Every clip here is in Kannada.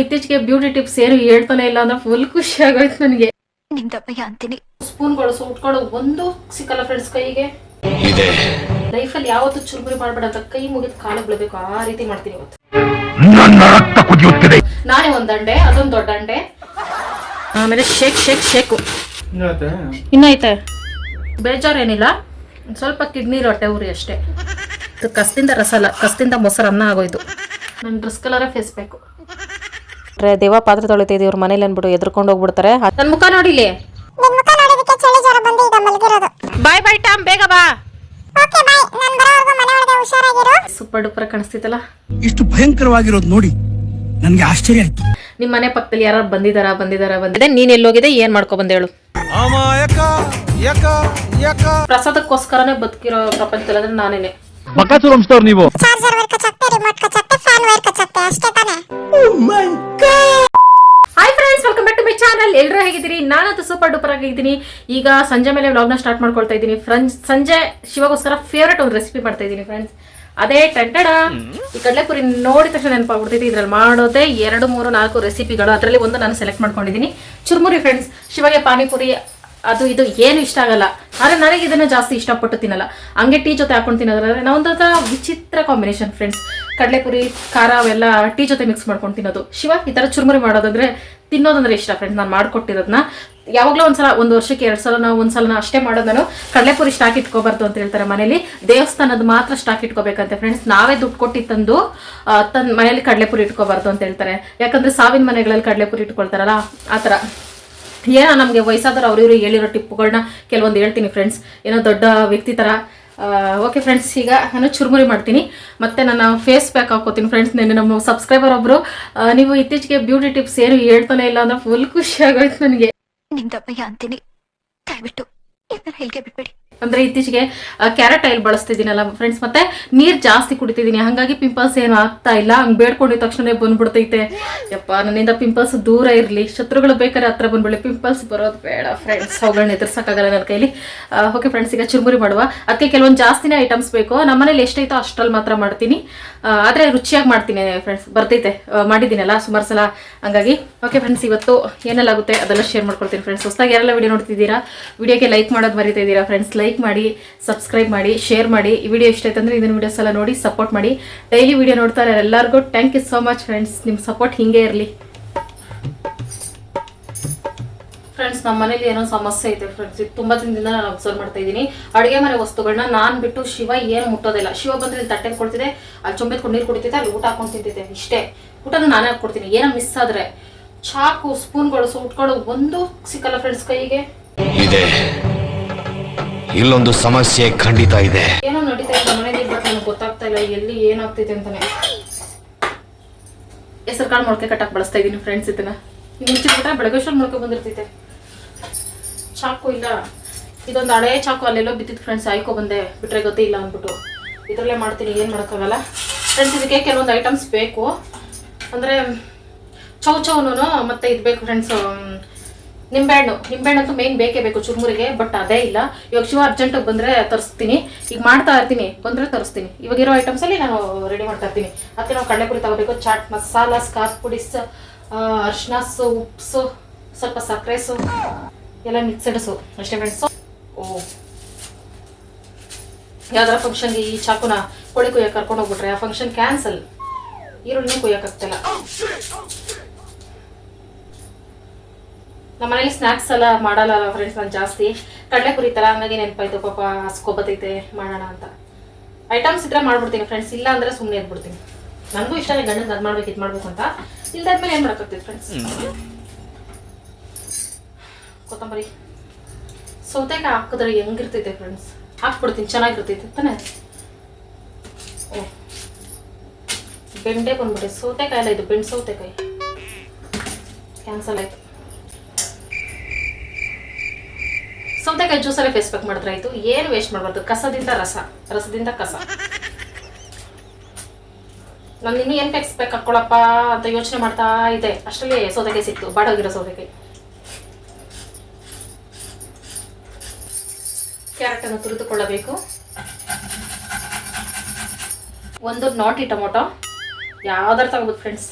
ಇತ್ತೀಚೆಗೆ ಬ್ಯೂಟಿ ಟಿಪ್ಸ್ ಏನು ಹೇಳ್ತಾನೆ ಇಲ್ಲ ಅಂದ್ರೆ ಫುಲ್ ಖುಷಿ ಆಗೋಯ್ತು ನನಗೆ. ನಿಮ್ದಪ್ಪಯ್ಯ ಅಂತೀನಿ. ಸ್ಪೂನ್ಗಳು ಸುಟ್ಕೊಳ್ಳೋ ಒಂದು ಸಿಕ್ಕಲ್ಲ ಫ್ರೆಂಡ್ಸ್ ಕೈಗೆ. ಇದೆ. ಲೈಫಲ್ಲಿ ಯಾವತ್ತು ಚುರುಮುರಿ ಮಾಡ್ಬೇಡ ಅಂತ ಕೈ ಮುಗಿದು ಕಾಲು ಬಿಡಬೇಕು ಆ ರೀತಿ ಮಾಡ್ತೀನಿ ಇವತ್ತು. ನನ್ನ ರಕ್ತ ಕುದಿಯುತ್ತಿದೆ. ನಾನೇ ಒಂದ್ ದಂಡೆ ಅದೊಂದು ದೊಡ್ಡ ದಂಡೆ ಆಮೇಲೆ ಶೇಕ್ ಶೇಕ್ ಶೇಕು ಇನ್ನೈತೆ. ಬೇಜಾರೇನಿಲ್ಲ ಏನಿಲ್ಲ ಸ್ವಲ್ಪ ಕಿಡ್ನಿ ರೊಟ್ಟೆ ಉರಿ ಅಷ್ಟೇ. ಕಸದಿಂದ ರಸಲ್ಲ ರಸ ಮೊಸರನ್ನ ಕಸ್ದಿಂದ ಮೊಸರು ಅನ್ನ ಆಗೋಯ್ತು ನನ್ನ ಡ್ರೆಸ್ ಕಲರ್ ಫೇಸ್ ಬೇಕು. ದೇವ ಪಾತ್ರೆ ತೊಳಿತಾ ಇವ್ರ ಮನೇಲಿ ಅನ್ಬಿಟ್ಟು ಎದ್ರಕೊಂಡು ಹೋಗ್ಬಿಡ್ತಾರೆ. ನನ್ನ ಮುಖ ನೋಡಿಲಿ ನಿನ್ ಮುಖ ನೋಡೋದಕ್ಕೆ ಚಳಿ ಜ್ವರ ಬಂದು ಈಗ ಮಲಗಿರೋದು. ಬಾಯ್ ಬಾಯ್ ಟಾಮ್ ಬೇಗ ಬಾ. ಓಕೆ ಬಾಯ್ ನಾನು ಬರೋವರೆಗೂ ಮನೆ ಒಳಗೆ ಹುಷಾರಾಗಿರು. ಸೂಪರ್ ಡೂಪರ್ ಕಾಣಿಸ್ತಿತ್ತಲ್ಲ? ಇಷ್ಟು ಭಯಂಕರವಾಗಿರೋದು ನೋಡಿ ನನಗೆ ಆಶ್ಚರ್ಯ ಆಯ್ತು. ನಿಮ್ಮ ಮನೆ ಪಕ್ಕದಲ್ಲಿ ಯಾರು ಬಂದಿದಾರ ಬಂದಿದಾರ ಬಂದಿದೆ? ನೀನ್ ಎಲ್ಲೋಗಿದೆ ಏನ್ ಮಾಡ್ಕೊ ಬಂದ ಹೇಳು ಪ್ರಸಾದಕ್ಕೋಸ್ಕರನೇ ಬದುಕಿರೋ ಪ್ರಪಂಚದಲ್ಲಿ ಅಂದ್ರೆ ನಾನೇನೆ. ಬಕಾಸುರ ವಂಶದವ್ರು ನೀವು. ಚಾರ್ಜರ್ ವರ್ಕ್ ಚಾಕ್ತೆ ರಿಮೋಟ್ ಕಚ್ಚಕ್ತೆ ಫ್ಯಾನ್ ವೈರ್ ಕಚ್ಚಕ್ತೆ ಅಷ್ಟೇ ತಾನೇ? Hi friends welcome back to my channel ಎಲ್ಲರೂ ಹೇಗಿದ್ದೀರಿ? ನಾನಂತೂ ಸೂಪರ್ ಡೂಪರ್ ಆಗಿದ್ದೀನಿ ಈಗ ಸಂಜೆ ಮೇಲೆ ವ್ಲಾಗ್ನ ಸ್ಟಾರ್ಟ್ ಮಾಡ್ಕೊಳ್ತಾ ಇದ್ದೀನಿ. ಫ್ರೆಂಡ್ಸ್ ಸಂಜೆ ಶಿವಗೋಸ್ಕರ ಫೇವ್ರೇಟ್ ಒಂದು ರೆಸಿಪಿ ಮಾಡ್ತಾ ಇದ್ದೀನಿ ಫ್ರೆಂಡ್ಸ್ ಅದೇ ಟಂಟಡ ಈ ಕಡಲೆಪುರಿ ನೋಡಿದ ತಕ್ಷಣ ನೆನಪಾಗ್ಬಿಡ್ತೈತಿ. ಇದ್ರಲ್ಲಿ ಮಾಡೋದೇ ಎರಡು ಮೂರು ನಾಲ್ಕು ರೆಸಿಪಿಗಳು ಅದರಲ್ಲಿ ಒಂದು ನಾನು ಸೆಲೆಕ್ಟ್ ಮಾಡ್ಕೊಂಡಿದ್ದೀನಿ. ಚುರುಮುರಿ ಫ್ರೆಂಡ್ಸ್ ಶಿವಗೆ ಪಾನಿಪುರಿ ಅದು ಇದು ಏನು ಇಷ್ಟ ಆಗಲ್ಲ. ಆದರೆ ನನಗೆ ಇದನ್ನ ಜಾಸ್ತಿ ಇಷ್ಟಪಟ್ಟು ತಿನ್ನಲ್ಲ. ಹಂಗೆ ಟೀ ಜೊತೆ ಹಾಕೊಂಡು ತಿನ್ನೋದ್ರಂದ್ರೆ ನಾವು ಒಂಥರ ವಿಚಿತ್ರ ಕಾಂಬಿನೇಷನ್ ಫ್ರೆಂಡ್ಸ್ ಕಡಲೆಪುರಿ, ಖಾರ ಅವೆಲ್ಲ ಟೀ ಜೊತೆ ಮಿಕ್ಸ್ ಮಾಡ್ಕೊಂಡು ತಿನ್ನೋದು. ಶಿವ, ಈ ಥರ ಚುರುಮುರಿ ಮಾಡೋದಂದ್ರೆ ತಿನ್ನೋದಂದ್ರೆ ಇಷ್ಟ ಫ್ರೆಂಡ್ಸ್ ನಾನು ಮಾಡ್ಕೊಟ್ಟಿರೋದನ್ನ ಯಾವಾಗಲೂ ಒಂದ್ಸಲ, ಒಂದು ವರ್ಷಕ್ಕೆ ಎರಡು ಸಲ ನಾವು ಒಂದ್ಸಲ ಅಷ್ಟೇ ಮಾಡೋದು ನಾನು ಕಡಲೆಪುರಿ ಸ್ಟಾಕ್ ಇಟ್ಕೋಬಾರ್ದು ಅಂತ ಹೇಳ್ತಾರೆ ಮನೇಲಿ. ದೇವಸ್ಥಾನದ ಮಾತ್ರ ಸ್ಟಾಕ್ ಇಟ್ಕೋಬೇಕಂತೆ ಫ್ರೆಂಡ್ಸ್ ನಾವೇ ದುಡ್ಡು ಕೊಟ್ಟು ತಂದು ತನ್ನ ಮನೇಲಿ ಕಡಲೆಪುರಿ ಇಟ್ಕೋಬಾರ್ದು ಅಂತ ಹೇಳ್ತಾರೆ. ಯಾಕಂದ್ರೆ ಸಾವಿನ ಮನೆಗಳಲ್ಲಿ ಕಡಲೆಪುರಿ ಇಟ್ಕೊಳ್ತಾರಲ್ಲ, ಆ ಥರ ಏನೋ ನಮಗೆ ವಯಸ್ಸಾದವ್ರು ಅವ್ರಿವ್ರು ಹೇಳಿರೋ ಟಿಪ್ಪುಗಳನ್ನ ಕೆಲವೊಂದು ಹೇಳ್ತೀನಿ ಫ್ರೆಂಡ್ಸ್ ಏನೋ ದೊಡ್ಡ ವ್ಯಕ್ತಿ ಥರ ಓಕೆ ಫ್ರೆಂಡ್ಸ್ ಈಗ ನಾನು ಚುರುಮುರಿ ಮಾಡ್ತೀನಿ. ಮತ್ತೆ ನನ್ನ ಫೇಸ್ ಪ್ಯಾಕ್ ಹಾಕೋತೀನಿ ಫ್ರೆಂಡ್ಸ್ ನೆನ್ನೆ ನಮ್ಮ ಸಬ್ಸ್ಕ್ರೈಬರ್ ಒಬ್ಬರು ನೀವು ಇತ್ತೀಚೆಗೆ ಬ್ಯೂಟಿ ಟಿಪ್ಸ್ ಏನು ಹೇಳ್ತಾನೆ ಇಲ್ಲ ಅಂದ್ರೆ ಫುಲ್ ಖುಷಿ ಆಗೋಯ್ತು ನನಗೆ. ನಿಮ್ದಪ್ಪಯ್ಯ ಅಂತೀನಿ. ದಯವಿಟ್ಟು ಹೇಳಿಕೆ ಬಿಟ್ಬೇಡಿ ಅಂದ್ರೆ ಇತ್ತೀಚೆಗೆ ಕ್ಯಾರೆಟ್ ಆಯಿಲ್ ಬಳಸ್ತಿದ್ದೀನಲ್ಲ ಫ್ರೆಂಡ್ಸ್ ಮತ್ತೆ ನೀರ್ ಜಾಸ್ತಿ ಕುಡಿತಿದ್ದೀನಿ. ಹಂಗಾಗಿ ಪಿಂಪಲ್ಸ್ ಏನು ಆಗ್ತಾ ಇಲ್ಲ. ಹಂಗ್ ಬೇಡ್ಕೊಂಡಿದ ತಕ್ಷಣ ಬಂದ್ಬಿಡ್ತೈತೆ. ಯಪ್ಪ, ನನ್ನಿಂದ ಪಿಂಪಲ್ಸ್ ದೂರ ಇರ್ಲಿ. ಶತ್ರುಗಳು ಬೇಕಾದ್ರೆ ಹತ್ರ ಬಂದ್ಬಿಡ್ಲಿ. ಪಿಂಪಲ್ಸ್ ಬರೋದು ಬೇಡ ಫ್ರೆಂಡ್ಸ್ ಅವುಗಳನ್ನ ಎದುರ್ಸಕ್ಕಾಗಲ್ಲ ನನ್ನ ಕೈಲಿ. ಓಕೆ ಫ್ರೆಂಡ್ಸ್ ಈಗ ಚುರುಮುರಿ ಮಾಡುವ. ಅದಕ್ಕೆ ಕೆಲವೊಂದು ಜಾಸ್ತಿನೇ ಐಟಮ್ಸ್ ಬೇಕು. ನಮ್ಮನೇಲಿ ಎಷ್ಟೈತೋ ಅಷ್ಟರಲ್ಲಿ ಮಾತ್ರ ಮಾಡ್ತೀನಿ. ಆದರೆ ರುಚಿಯಾಗಿ ಮಾಡ್ತೀನಿ ಫ್ರೆಂಡ್ಸ್ ಬರ್ತೈತೆ ಮಾಡಿದ್ದೀನಲ್ಲ ಸುಮಾರು ಸಲ. ಹಂಗಾಗಿ ಓಕೆ ಫ್ರೆಂಡ್ಸ್ ಇವತ್ತು ಏನೆಲ್ಲ ಆಗುತ್ತೆ ಅದೆಲ್ಲ ಶೇರ್ ಮಾಡ್ಕೊಳ್ತೀನಿ ಫ್ರೆಂಡ್ಸ್ ಹೊಸದಾಗಿ ಯಾರೆಲ್ಲ ವಿಡಿಯೋ ನೋಡ್ತಿದ್ದೀರಾ ವಿಡಿಯೋಗೆ ಲೈಕ್ ಮಾಡೋದು ಮರಿತಾ ಇದ್ದೀರಾ ಫ್ರೆಂಡ್ಸ್ ಲೈಕ್ ಮಾಡಿ ಸಬ್ಸ್ಕ್ರೈಬ್ ಮಾಡಿ ಶೇರ್ ಮಾಡಿ. ಈ ವಿಡಿಯೋ ಇಷ್ಟ ಆಯ್ತಂದ್ರೆ ಇದನ್ನ ವಿಡಿಯೋಸ್ ಎಲ್ಲ ನೋಡಿ ಸಪೋರ್ಟ್ ಮಾಡಿ. ಡೈಲಿ ವಿಡಿಯೋ ನೋಡ್ತಾರೆ ಎಲ್ಲರಿಗೂ thank you so much friends ನಿಮ್ಮ ಸಪೋರ್ಟ್ ಹಿಂಗೆ ಇರಲಿ. ಫ್ರೆಂಡ್ಸ್ ನಮ್ಮ ಮನೇಲಿ ಏನೋ ಸಮಸ್ಯೆ ಇದೆ ಫ್ರೆಂಡ್ಸ್ ತುಂಬಾ ದಿನದಿಂದ ನಾನು ಅಬ್ಸರ್ವ್ ಮಾಡ್ತಾ ಇದ್ದೀನಿ. ಅಡುಗೆ ಮನೆ ವಸ್ತುಗಳನ್ನ ನಾನು ಬಿಟ್ಟು ಶಿವ ಏನು ಮುಟ್ಟೋದಿಲ್ಲ. ಶಿವ ಬಂದ್ರೆ ಇಲ್ಲಿ ತಟ್ಟೆ ಕೊಡ್ತಿದೆ ಅಲ್ಲಿ ಚೊಂಬೆತ್ಕೊಂಡು ನೀರು ಕುಡಿತಿದ್ದೆ, ಅಲ್ಲಿ ಊಟ ಹಾಕೊಂಡು ತಿಂತಿದ್ದೆ ಇಷ್ಟೇ. ಊಟನ ನಾನೇ ಹಾಕೊಡ್ತೀನಿ ಏನೋ ಮಿಸ್ ಆದ್ರೆ. ಚಾಕು ಸ್ಪೂನ್ಗಳು ಸುಟ್ಗಳು ಒಂದು ಸಿಕ್ಕಲ್ಲ ಫ್ರೆಂಡ್ಸ್ ಕೈಗೆ. ಇಲ್ಲೊಂದು ಸಮಸ್ಯೆ ಖಂಡಿತ ಇದೆ. ಏನೋ ನಡೀತಾ ಇದೆ ಮನೆಗೆ ಬಟ್ ನನಗೆ ಗೊತ್ತಾಗ್ತಾ ಇಲ್ಲ, ಎಲ್ಲಿ ಏನಾಗ್ತೈತೆ ಅಂತಾನೆ. ಹೆಸರು ಕಾಳು ಮೊಳಕೆ ಕಟ್ಟಕ್ಕೆ ಬಳಸ್ತಾ ಇದ್ದೀನಿ ಫ್ರೆಂಡ್ಸ್ ಇದನ್ನ. ಮುಂಚೆ ಬಿಟ್ಟ ಬೆಳಗೇಶ್ವರ ಮೊಳಕೆ ಬಂದಿರ್ತೈತೆ ಚಾಕು ಇಲ್ಲ. ಇದೊಂದು ಹಳೆ ಚಾಕು, ಅಲ್ಲೆಲ್ಲೋ ಬಿತ್ತಿದ್ ಫ್ರೆಂಡ್ಸ್ ಆಯ್ಕೊ ಬಂದೆ, ಬಿಟ್ರೆ ಗೊತ್ತೇ ಇಲ್ಲ ಅಂದ್ಬಿಟ್ಟು. ಇದರಲ್ಲೇ ಮಾಡ್ತೀನಿ, ಏನು ಮಾಡೋಕ್ಕಾಗಲ್ಲ. ಫ್ರೆಂಡ್ಸ್ ಇದಕ್ಕೆ ಕೆಲವೊಂದು ಐಟಮ್ಸ್ ಬೇಕು. ಅಂದ್ರೆ ಚೌ ಚೌನು ಮತ್ತೆ ಇದು ಬೇಕು ಫ್ರೆಂಡ್ಸ್ ನಿಂಬೆಹಣ್ಣು. ಅಂತೂ ಮೇನ್ ಬೇಕೇ ಬೇಕು ಚುರುಮುರಿಗೆ ಬಟ್ ಅದೇ ಇಲ್ಲ. ಇವಾಗ ಶಿವ ಅರ್ಜೆಂಟಾಗಿ ಬಂದರೆ ತರಿಸ್ತೀನಿ. ಈಗ ಮಾಡ್ತಾ ಇರ್ತೀನಿ. ಬಂದರೆ ತರಿಸ್ತೀನಿ. ಇವಾಗ ಇರೋ ಐಟಮ್ಸಲ್ಲಿ ನಾನು ರೆಡಿ ಮಾಡ್ತಾ ಇರ್ತೀನಿ. ಮತ್ತೆ ನಾವು ಕಡಲೆಪುರಿ ತಗೋಬೇಕು. ಚಾಟ್ ಮಸಾಲ ಸ್ಕಾಚ್ ಪುಡಿಸ್ ಅರ್ಶಿನಸ್ಸು ಉಪ್ಸು, ಸ್ವಲ್ಪ ಸಕ್ಕರೆಸು ಎಲ್ಲ ಮಿಕ್ಸಡ್ಸು ಅಷ್ಟೇ ಫ್ರೆಂಡ್ಸು ಓ. ಯಾವ್ದಾರ ಫಂಕ್ಷನ್ಗೆ ಈ ಚಾಕುನ ಕೋಳಿ ಕುಯ್ಯಕ್ಕೆ ಕರ್ಕೊಂಡು ಹೋಗ್ಬಿಟ್ರೆ ಆ ಫಂಕ್ಷನ್ ಕ್ಯಾನ್ಸಲ್ ಈರುಳ್ಳಿ ಕುಯ್ಯಕ್ಕಾಗ್ತಿಲ್ಲ ನಮ್ಮ ಮನೇಲಿ ಸ್ನ್ಯಾಕ್ಸ್ ಎಲ್ಲ ಮಾಡಲ್ಲ ಫ್ರೆಂಡ್ಸ್ ನಾನು ಜಾಸ್ತಿ. ಕಡಲೆ ಕುರಿತಲ್ಲ ಹಂಗಾಗಿ ನೆನಪಾಯ್ತು ಪಾಪ ಹಸ್ಕೊಬತ್ತೈತೆ ಮಾಡೋಣ ಅಂತ. ಐಟಮ್ಸ್ ಇದ್ರೆ ಮಾಡ್ಬಿಡ್ತೀನಿ ಫ್ರೆಂಡ್ಸ್ ಇಲ್ಲ ಅಂದ್ರೆ ಸುಮ್ಮನೆ ಇದ್ಬಿಡ್ತೀನಿ. ನನಗೂ ಇಷ್ಟ ಗಂಡನ ಅದು ಮಾಡ್ಬೇಕು ಇದು ಮಾಡ್ಬೇಕು ಅಂತ. ಇಲ್ದಾದ್ಮೇಲೆ ಏನು ಮಾಡೋಕ್ಕಾಗ್ತೈತೆ ಫ್ರೆಂಡ್ಸ್ ಕೊತ್ತಂಬರಿ. ಸೌತೆಕಾಯಿ ಹಾಕಿದ್ರೆ ಹೆಂಗಿರ್ತೈತೆ ಫ್ರೆಂಡ್ಸ್ ಹಾಕ್ಬಿಡ್ತೀನಿ ಚೆನ್ನಾಗಿರ್ತೈತೆ ತಾನೆ? ಓ. ಬೆಂಡೆ ಬಂದ್ಬಿಟ್ಟೆ. ಸೌತೆಕಾಯಿ ಅಲ್ಲ ಇದು ಬೆಂಡ್ ಸೌತೆಕಾಯಿ. ಕ್ಯಾನ್ಸಲ್ ಆಯ್ತು. ಸೌತೆಕಾಯಿ ಜ್ಯೂಸಲ್ಲೇ ಫೇಸ್ ಪ್ಯಾಕ್ ಮಾಡಿದ್ರೆ ಆಯ್ತು. ಏನು ವೇಸ್ಟ್ ಮಾಡಬಾರ್ದು. ಕಸದಿಂದ ರಸ. ರಸದಿಂದ ಕಸ. ನಾನು ಇನ್ನೂ ಏನು ಫೇಸ್ ಪ್ಯಾಕ್ ಹಾಕ್ಕೊಳಪ್ಪ ಅಂತ ಯೋಚನೆ ಮಾಡ್ತಾ ಇದೆ ಅಷ್ಟರಲ್ಲಿ ಸೌತೆಕಾಯಿ ಸಿಕ್ತು. ಬಾಡೋಗಿರೋ ಸೌತೆಕಾಯಿ. ಕ್ಯಾರೆಟ್ ಅನ್ನು ತುರಿದುಕೊಳ್ಳಬೇಕು. ಒಂದು ನಾಟಿ ಟೊಮೊಟೊ. ಯಾವ್ದಾರು ತಗೋಬೋದು ಫ್ರೆಂಡ್ಸ್